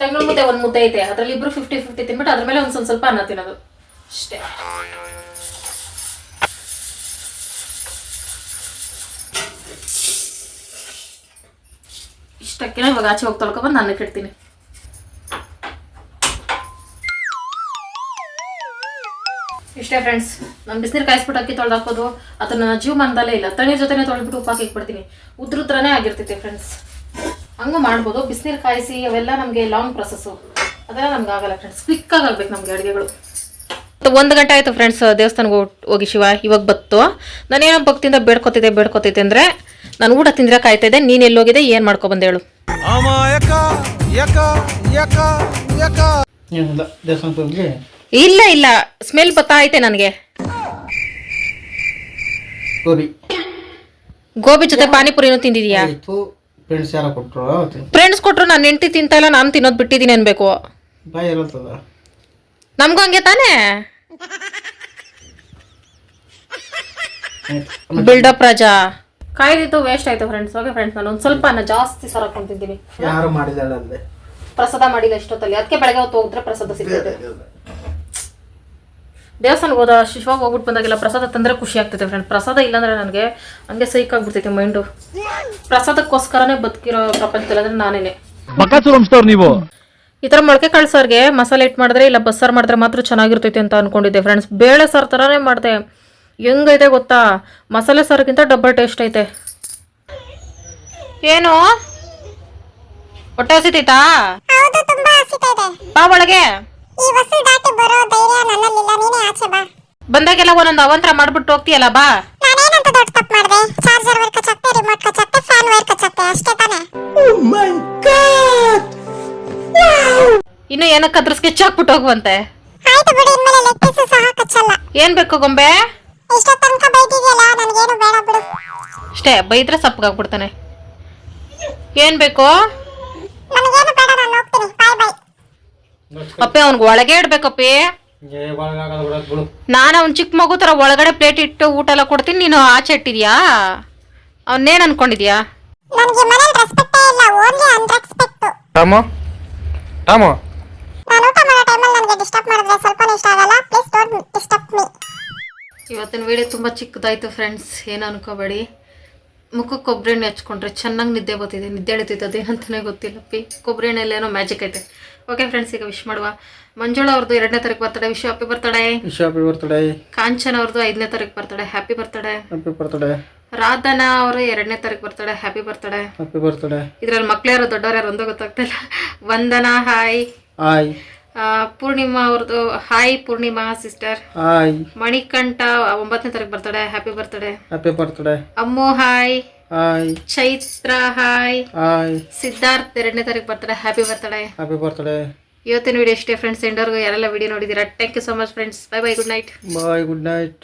ಟಂಗಳ ಮುದ್ದೆ ಒಂದು ಮುದ್ದೆ ಐತೆ, ಅದರಲ್ಲಿ ಇಬ್ರು ಫಿಫ್ಟಿ ಫಿಫ್ಟಿ ತಿನ್ಬಿಟ್ಟು ಅದ್ರ ಮೇಲೆ ಒಂದು ಸ್ವಲ್ಪ ಸ್ವಲ್ಪ ಅನ್ನ ತಿನ್ನೋದು. ಅಷ್ಟೇ. ಇಷ್ಟಕ್ಕೆನ ಇವಾಗ ಆಚೆ ಹೋಗಿ ತೊಳ್ಕೊಬಂದು ಅನ್ನಕ್ಕೆ ಇಡ್ತೀನಿ. ಇಷ್ಟೇ ಫ್ರೆಂಡ್ಸ್ ನಾನು ಬಿಸಿನೀರು ಕಾಯಿಸ್ಬಿಟ್ಟು ಅಕ್ಕಿ ತೊಳೆದು ಹಾಕೋದು ಅದನ್ನು ನನ್ನ ಜೀವಮಾನದಲ್ಲೇ ಇಲ್ಲ. ತಣ್ಣೀರ್ ಜೊತೆನೇ ತೊಳೆದ್ಬಿಟ್ಟು ಉಪ್ಪು ಹಾಕಿ ಇಟ್ಬಿಡ್ತೀನಿ. ಉದ್ರುದ್ರನೇ ಆಗಿರ್ತೈತೆ ಫ್ರೆಂಡ್ಸ್ ಹಂಗೂ ಮಾಡ್ಬೋದು. ಬಿಸಿನೀರು ಕಾಯಿಸಿ ಅವೆಲ್ಲ ನಮಗೆ ಲಾಂಗ್ ಪ್ರೊಸೆಸ್ಸು ಅದೆಲ್ಲ ನಮ್ಗೆ ಆಗಲ್ಲ ಫ್ರೆಂಡ್ಸ್ ಕ್ವಿಕ್ಕಾಗಿ ಆಗ್ಬೇಕು ನಮಗೆ ಅಡುಗೆಗಳು. ಒಂದು ಗಂಟೆ ಆಯಿತು ಫ್ರೆಂಡ್ಸ್ ದೇವಸ್ಥಾನಕ್ಕೆ ಹೋಗ್- ಹೋಗಿ ಶಿವ ಇವಾಗ ಬತ್ತು. ನಾನೇನೋ ಭಕ್ತಿಯಿಂದ ಬೇಡ್ಕೊತಿದ್ದೆ ಬೇಡ್ಕೊತಿದ್ದೆ ಅಂದರೆ ನಾನು ಊಟ ತಿಂದ್ರೆ ಕಾಯ್ತಾ ಇದ್ದೆ. ನೀನು ಎಲ್ಲೋಗಿದೆ ಏನು ಮಾಡ್ಕೊಬಂದು ಹೇಳು. ದೇವಸ್ಥಾನಕ್ಕೆ ಹೋಗಿ ಇಲ್ಲ ಇಲ್ಲ. ಸ್ಮೆಲ್ ಬತ್ತಾಯ್ತೆ ಐತೆ ನನಗೆ. ಗೋಬಿ. ಗೋಬಿ ಜೊತೆ ಪಾನಿಪುರಿನೂ ತಿಂದಿದ್ಯಾ? ಆಯಿತು. ಫ್ರೆಂಡ್ಸ್ ಯಾರ ಕೊಟ್ಟರು ಫ್ರೆಂಡ್ಸ್ ಕೊಟ್ರು ನಾನು ಹೆಂಡತಿ ತಿಂತಾ ಇಲ್ಲ ನಾನು ತಿನ್ನೋದು ಬಿಟ್ಟಿದ್ದೀನಿ ಅನ್ಬೇಕು. ಬಾಯಿ ಇರುತ್ತದ ನಮಗೂ ಹಂಗೆ ತಾನೇ? ಬಿಲ್ಡಪ್ ರಾಜಾ. ಕಾಯ್ದಿತ್ತು ವೇಸ್ಟ್ ಆಯ್ತು ಫ್ರೆಂಡ್ಸ್ ಓಕೆ ಫ್ರೆಂಡ್ಸ್ ನಾನು ಒಂದು ಸ್ವಲ್ಪ ಅನ್ನ ಜಾಸ್ತಿ ಸರ ಹಾಕೊಂತಿದ್ದೀನಿ ಯಾರು ಮಾಡಿದಾಳೆ ಪ್ರಸಾದ ಮಾಡಿಲ್ಲ ಎಷ್ಟೊತ್ತಲ್ಲಿ ಅದಕ್ಕೆ ಬೆಳಗ್ಗೆ ಹೊತ್ತು ಹೋಗಿದ್ರೆ ಪ್ರಸಾದ ಸಿಗ್ತದೆ. ದೇವಸ್ಥಾನಕ್ಕೆ ಹೋದ ಶಿವ ಹೋಗ್ಬಿಟ್ಟು ಬಂದಾಗೆಲ್ಲ ಪ್ರಸಾದ ತಂದ್ರೆ ಖುಷಿ ಆಗ್ತೈತೆ ಫ್ರೆಂಡ್ ಪ್ರಸಾದ ಇಲ್ಲಾಂದ್ರೆ ನನಗೆ ಹಂಗೆ ಸೈಕ್ ಆಗ್ಬಿಡ್ತೈತೆ ಮೈಂಡು ಪ್ರಸಾದಕ್ಕೋಸ್ಕರನೇ ಬದುಕಿರೋ ಪ್ರಪಂಚದಲ್ಲಿ ಅಂದ್ರೆ ನಾನೇನೆ. ನೀವು? ಈ ಥರ ಮೊಳಕೆ ಕಾಳು ಸಾರಿಗೆ ಮಸಾಲೆ ಇಟ್ಟು ಮಾಡಿದ್ರೆ ಇಲ್ಲ ಬಸ್ಸಾರು ಮಾಡಿದ್ರೆ ಮಾತ್ರ ಚೆನ್ನಾಗಿರ್ತೈತೆ ಅಂತ ಅನ್ಕೊಂಡಿದ್ದೆ ಫ್ರೆಂಡ್ಸ್ ಬೇಳೆ ಸಾರು ಥರನೇ ಮಾಡಿದೆ. ಹೆಂಗೈತೆ ಗೊತ್ತಾ? ಮಸಾಲೆ ಸಾರಿಗಿಂತ ಡಬಲ್ ಟೇಸ್ಟ್ ಐತೆ. ಏನು? ಹೊಟ್ಟೆ ಹಸಿತೈತಾ. ಬಾ ಒಳಗೆ. ಈ ವಸು ದಾಟಿ ಬರೋ ಧೈರ್ಯ ನನ್ನಲ್ಲಿಲ್ಲ. ನೀನೇ ಆಚೆ ಬಾ. ಬಂದಾಗೆಲ್ಲ ಒಂದೊಂದು ಅವಂತರ ಮಾಡ್ಬಿಟ್ಟು ಹೋಗ್ತೀಯಲ್ಲ ಬಾ. ನಾನೇನಂತ ದೊಡ್ಡ ತಪ್ಪು ಮಾಡಿದೆ? ಚಾರ್ಜರ್ ವೈರ್ ಕಚ್ಚಾಕ್ತೆ ರಿಮೋಟ್ ಕಚ್ಚತ್ತೆ ಫ್ಯಾನ್ ವೈರ್ ಕಚ್ಚಾಕ್ತೆ ಅಷ್ಟೇ ತಾನೇ? ಇನ್ನು ಏನಕ್ಕೆ ಅದ್ರ ಸ್ಕೆಚ್ ಹಾಕ್ಬಿಟ್ಟು ಹೋಗುವಂತೆ? ಆಯ್ತು ಬಿಡು ಇನ್ಮೇಲೆ ಲೆಟ್ಟಿಸ್ ಸಹ ಕಚ್ಚಲ್ಲ. ಏನ್ ಬೇಕು ಗೊಂಬೆ? ಇಷ್ಟೋ ತನಕ ಬೈತಿದ್ಯಲ್ಲ ನನಗೇನು ಬೇಡ ಬಿಡು. ಅಷ್ಟೇ ಬೈದ್ರೆ ಸಪ್ಪಗಾಗ್ಬಿಡ್ತಾನೆ. ಏನ್ ಬೇಕು? ನನಗೇನು ಬೇಡ ನಾನು ಹೋಗ್ತೀನಿ. ಅಪ್ಪೆ ಅವ್ನಿಗೆ ಒಳಗೆ ಇಡ್ಬೇಕಪ್ಪಿ ನಾನು ಅವ್ನ ಚಿಕ್ಕ ಮಗು ತರ ಒಳಗಡೆ ಪ್ಲೇಟ್ ಇಟ್ಟು ಊಟ ಎಲ್ಲ ಕೊಡ್ತೀನಿ ನೀನು ಆಚೆ ಇಟ್ಟಿದ್ಯಾ? ಅವನ್ನೇನ್ ಅನ್ಕೊಂಡಿದ್ಯಾ? ನನಗೆ ಮನೇಲಿ ರೆಸ್ಪೆಕ್ಟೇ ಇಲ್ಲ ಓನ್ಲಿ ಅನ್ರೆಸ್ಪೆಕ್ಟ್ ಟಾಮು ಟಾಮು ನಾನು ಊಟ ಟೈಮಲ್ಲಿ ನನಗೆ ಡಿಸ್ಟರ್ಬ್ ಮಾಡಿದ್ರೆ ಸ್ವಲ್ಪ ಇಷ್ಟ ಆಗಲ್ಲ ಪ್ಲೀಸ್ ಡೋಂಟ್ ಡಿಸ್ಟರ್ಬ್ ಮೀ ಇವತ್ತಿನ ವಿಡಿಯೋ ತುಂಬ ಚಿಕ್ಕದಾಯಿತು ಫ್ರೆಂಡ್ಸ್ ಏನು ಅನ್ಕೋಬೇಡಿ. ಮುಖಕ್ಕೆ ಕೊಬ್ಬರಿ ಎಣ್ಣೆ ಹಚ್ಕೊಂಡ್ರೆ ಚೆನ್ನಾಗಿ ನಿದ್ದೆ ಬರ್ತಿದೆ ನಿದ್ದೆ ಎಳಿತೈತೆ ಅದೇನಂತಲೇ ಗೊತ್ತಿಲ್ಲ. ಪಿ ಕೊಬ್ಬರಿ ಎಣ್ಣೆಯಲ್ಲೇನೋ ಮ್ಯಾಜಿಕ್ ಐತೆ. ಓಕೆ ಫ್ರೆಂಡ್ಸ್ ಈಗ ವಿಶ್ ಮಾಡುವ. ಮಂಜುಳ ಅವ್ರದ್ದು ಎರಡನೇ ತಾರೀಕು birthday. Wish happy birthday happy birthday Kanchana ಅವ್ರದ್ದು ಐದನೇ ತಾರೀಕು birthday. Happy birthday happy birthday Radhana ಅವರು ಎರಡನೇ ತಾರೀಕು birthday. Happy birthday happy birthday ಇದ್ರಲ್ಲಿ ಮಕ್ಳು ಯಾರು ದೊಡ್ಡವ್ರು ಯಾರು ಒಂದೋ ಗೊತ್ತಾಗ್ತಿಲ್ಲ ವಂದನಾ ಹಾಯ್ ಆ, ಪೂರ್ಣಿಮಾ ಅವ್ರದ್ದು hi Purnima sister. Hi. Manikanta ಒಂಬತ್ತನೇ ತಾರೀಕು birthday happy birthday happy birthday Ammu hi. Hi. Chaitra hi. Hi. Siddharth ಎರಡನೇ ತಾರೀಕು birthday happy birthday happy birthday ಇವತ್ತಿನ ವಿಡಿಯೋ ಇಷ್ಟೇ ಫ್ರೆಂಡ್ಸ್ ಎಂಡರ್ಗೂ ಯಾರೆಲ್ಲ ವಿಡಿಯೋ ನೋಡಿದ್ದೀರಾ thank you so much friends bye bye good night bye good night